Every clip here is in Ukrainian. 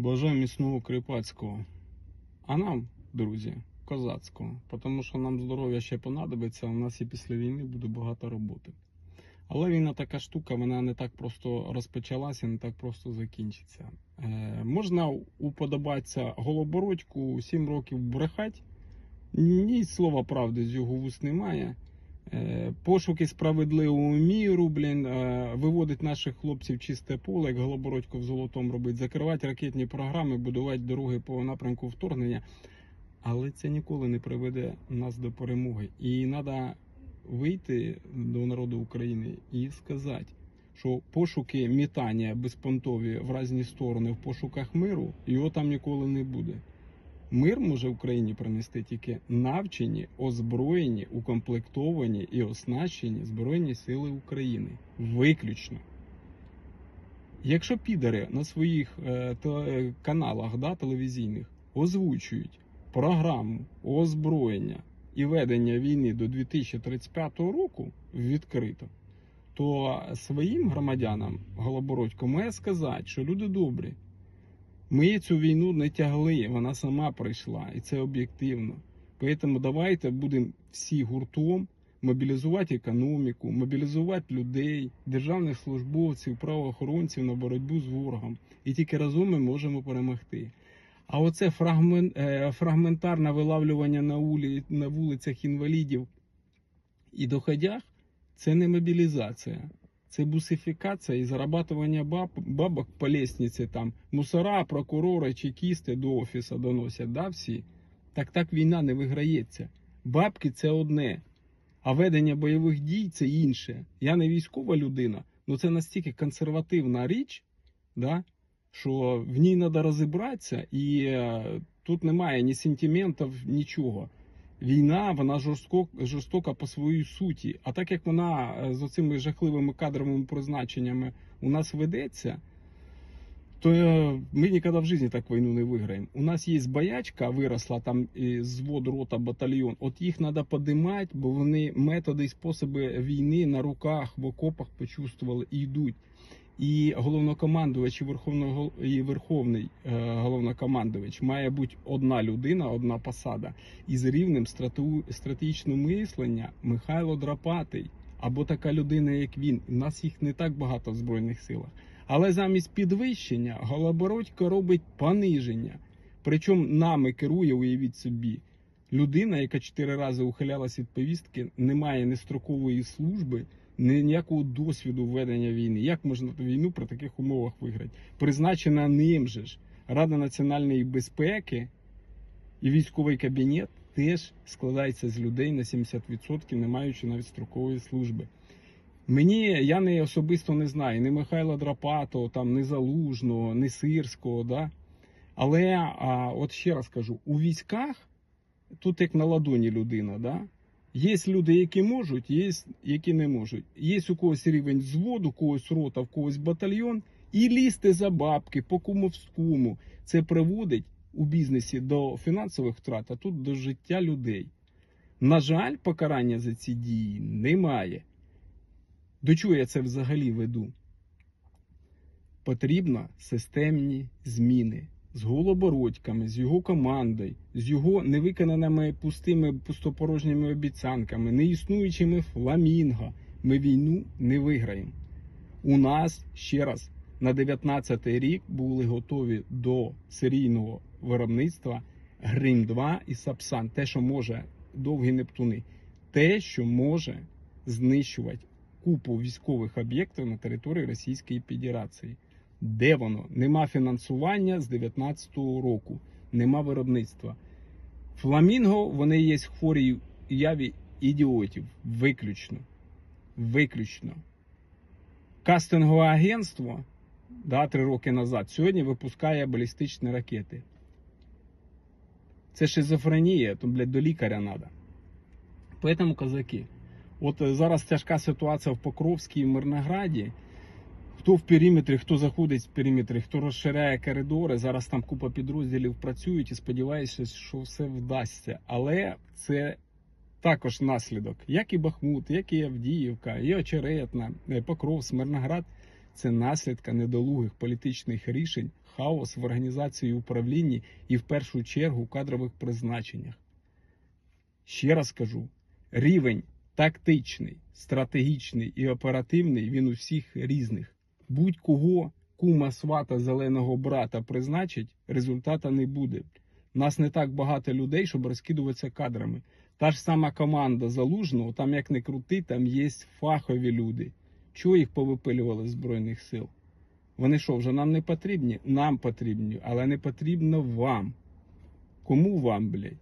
Бажаю міцного кріпацького. А нам, друзі, козацького. Тому що нам здоров'я ще понадобиться, у нас і після війни буде багато роботи. Але війна така штука, вона не так просто розпочалася, не так просто закінчиться. Е, можна уподобатися голобородьку 7 років брехать, ні слова правди з його вуст немає. Е, Пошуки справедливого міру, блін, е, виводить наших хлопців чисте поле, як Голобородько в золотому робить, закривати ракетні програми, будувати дороги по напрямку вторгнення. Але це ніколи не приведе нас до перемоги. І треба вийти до народу України і сказати, що пошуки мітання безпонтові в різні сторони в пошуках миру, його там ніколи не буде. Мир може Україні принести тільки навчені, озброєні, укомплектовані і оснащені Збройні Сили України. Виключно. Якщо підари на своїх е, теле- каналах да, телевізійних озвучують програму озброєння і ведення війни до 2035 року відкрито, то своїм громадянам Голобородько має сказати, що люди добрі. Ми цю війну не тягли, вона сама прийшла, і це об'єктивно. Тому давайте будемо всі гуртом мобілізувати економіку, мобілізувати людей, державних службовців, правоохоронців на боротьбу з ворогом. І тільки разом ми можемо перемогти. А оце е, фрагментарне вилавлювання на, улі, на вулицях інвалідів і доходях це не мобілізація. Це бусифікація і зарабатування баб, бабок по лестниці там. Мусора, прокурори, чекісти до офісу доносять, да, всі? Так так війна не виграється. Бабки це одне, а ведення бойових дій це інше. Я не військова людина, але це настільки консервативна річ, да, що в ній треба розібратися, і е, тут немає ні сентиментів, нічого. Війна, вона жорстко, жорстока по своїй суті. А так як вона е, з оцими жахливими кадровими призначеннями у нас ведеться, то е, ми ніколи в житті так війну не виграємо. У нас є боячка, виросла там звод, рота, батальйон. От їх треба подимати, бо вони методи і способи війни на руках, в окопах почувствували і йдуть. І головнокомандувач і верховний, гол- і верховний е, головнокомандувач має бути одна людина, одна посада. Із рівнем страту- стратегічного мислення Михайло Драпатий або така людина, як він. У нас їх не так багато в Збройних силах. Але замість підвищення Голобородько робить пониження. Причому нами керує, уявіть собі, людина, яка чотири рази ухилялася від повістки, не має ні строкової служби, ні ніякого досвіду ведення війни. Як можна війну при таких умовах виграти? Призначена ним же ж Рада національної безпеки і військовий кабінет теж складається з людей на 70%, не маючи навіть строкової служби. Мені я не особисто не знаю ні Михайла Драпатого, там, ні Залужного, ні Сирського, да? але а, от ще раз кажу: у військах тут як на ладоні людина, да? Є люди, які можуть, є які не можуть. Є у когось рівень взводу, у когось рота, в когось батальйон, і лізти за бабки по кумовському. Це приводить у бізнесі до фінансових втрат, а тут до життя людей. На жаль, покарання за ці дії немає. До чого я це взагалі веду? Потрібно системні зміни з голобородьками, з його командою, з його невиконаними пустими пустопорожніми обіцянками, неіснуючими фламінго. Ми війну не виграємо. У нас ще раз на 19-й рік були готові до серійного виробництва Грим 2 і Сапсан. Те, що може довгі Нептуни, те, що може знищувати купу військових об'єктів на території Російської Федерації. Де воно? Нема фінансування з 19-го року, нема виробництва. Фламінго вони є хворі яві ідіотів. Виключно. Виключно. Кастингове агентство да, три роки назад сьогодні випускає балістичні ракети. Це шизофренія, то, блядь, до лікаря треба. Поэтому, козаки, от е, зараз тяжка ситуація в Покровській і Мирнограді. Хто в периметрі, хто заходить в периметрі, хто розширяє коридори. Зараз там купа підрозділів працюють і сподіваюся, що все вдасться. Але це також наслідок, як і Бахмут, як і Авдіївка, і Очеретна, е, Покров, Смирноград. це наслідка недолугих політичних рішень, хаос в організації управлінні і в першу чергу кадрових призначеннях. Ще раз кажу: рівень тактичний, стратегічний і оперативний він у всіх різних. Будь-кого кума свата зеленого брата призначить, результата не буде. Нас не так багато людей, щоб розкидуватися кадрами. Та ж сама команда залужного, там як не крути, там є фахові люди. Чого їх повипилювали з Збройних сил? Вони що, вже нам не потрібні? Нам потрібні, але не потрібно вам. Кому вам, блядь?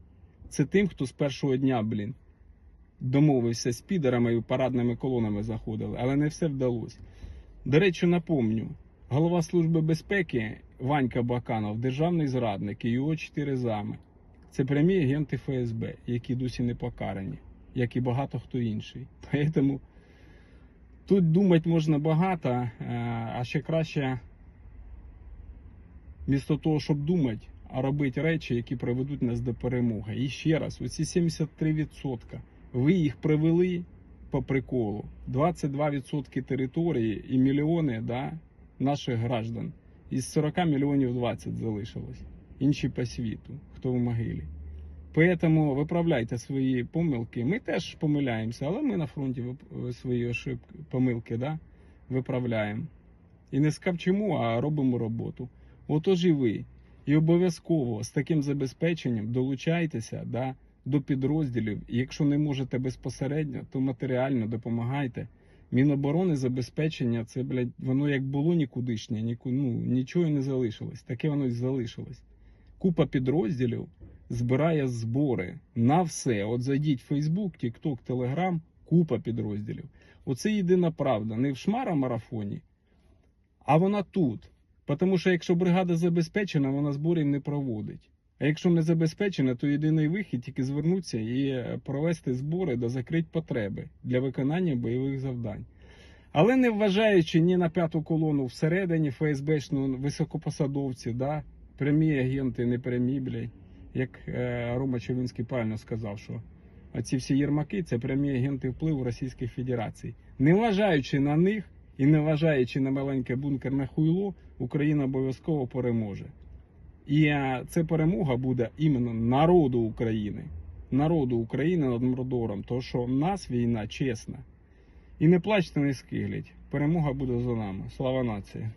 Це тим, хто з першого дня, блін, домовився з підерами і парадними колонами заходили, але не все вдалося. До речі, напомню, голова Служби безпеки Ванька Баканов, державний зрадник і його чотири зами. Це прямі агенти ФСБ, які досі не покарані, як і багато хто інший. Тому тут думати можна багато, е, а ще краще, вмісто того, щоб думати, а робити речі, які приведуть нас до перемоги. І ще раз, оці 73%, ви їх привели по приколу. 22% території і мільйони да, наших граждан. Із 40 мільйонів 20 залишилось. Інші по світу, хто в могилі. Поэтому виправляйте свої помилки. Ми теж помиляємося, але ми на фронті свої ошибки, помилки да, виправляємо. І не скавчимо, а робимо роботу. Отож і ви. І обов'язково з таким забезпеченням долучайтеся да, до підрозділів. І якщо не можете безпосередньо, то матеріально допомагайте. Міноборони забезпечення, це, блядь, воно як було нікудишнє, ніку, ну, нічого не залишилось. Таке воно і залишилось. Купа підрозділів збирає збори на все. От зайдіть в Facebook, TikTok, Telegram, купа підрозділів. Оце єдина правда. Не в шмара марафоні, а вона тут. Тому що якщо бригада забезпечена, вона зборів не проводить. А якщо не забезпечена, то єдиний вихід тільки звернутися і е, провести збори да закрити потреби для виконання бойових завдань. Але не вважаючи ні на п'яту колону всередині ФСБшну високопосадовці, да, прямі агенти, не прямі, блядь, як е, Рома Човінський правильно сказав, що оці всі єрмаки це прямі агенти впливу Російської Федерації. Не вважаючи на них і не вважаючи на маленьке бункерне хуйло, Україна обов'язково переможе. І е, це перемога буде іменно народу України. Народу України над Мордором, тому що в нас війна чесна. І не плачте, не скигліть. Перемога буде за нами. Слава нації!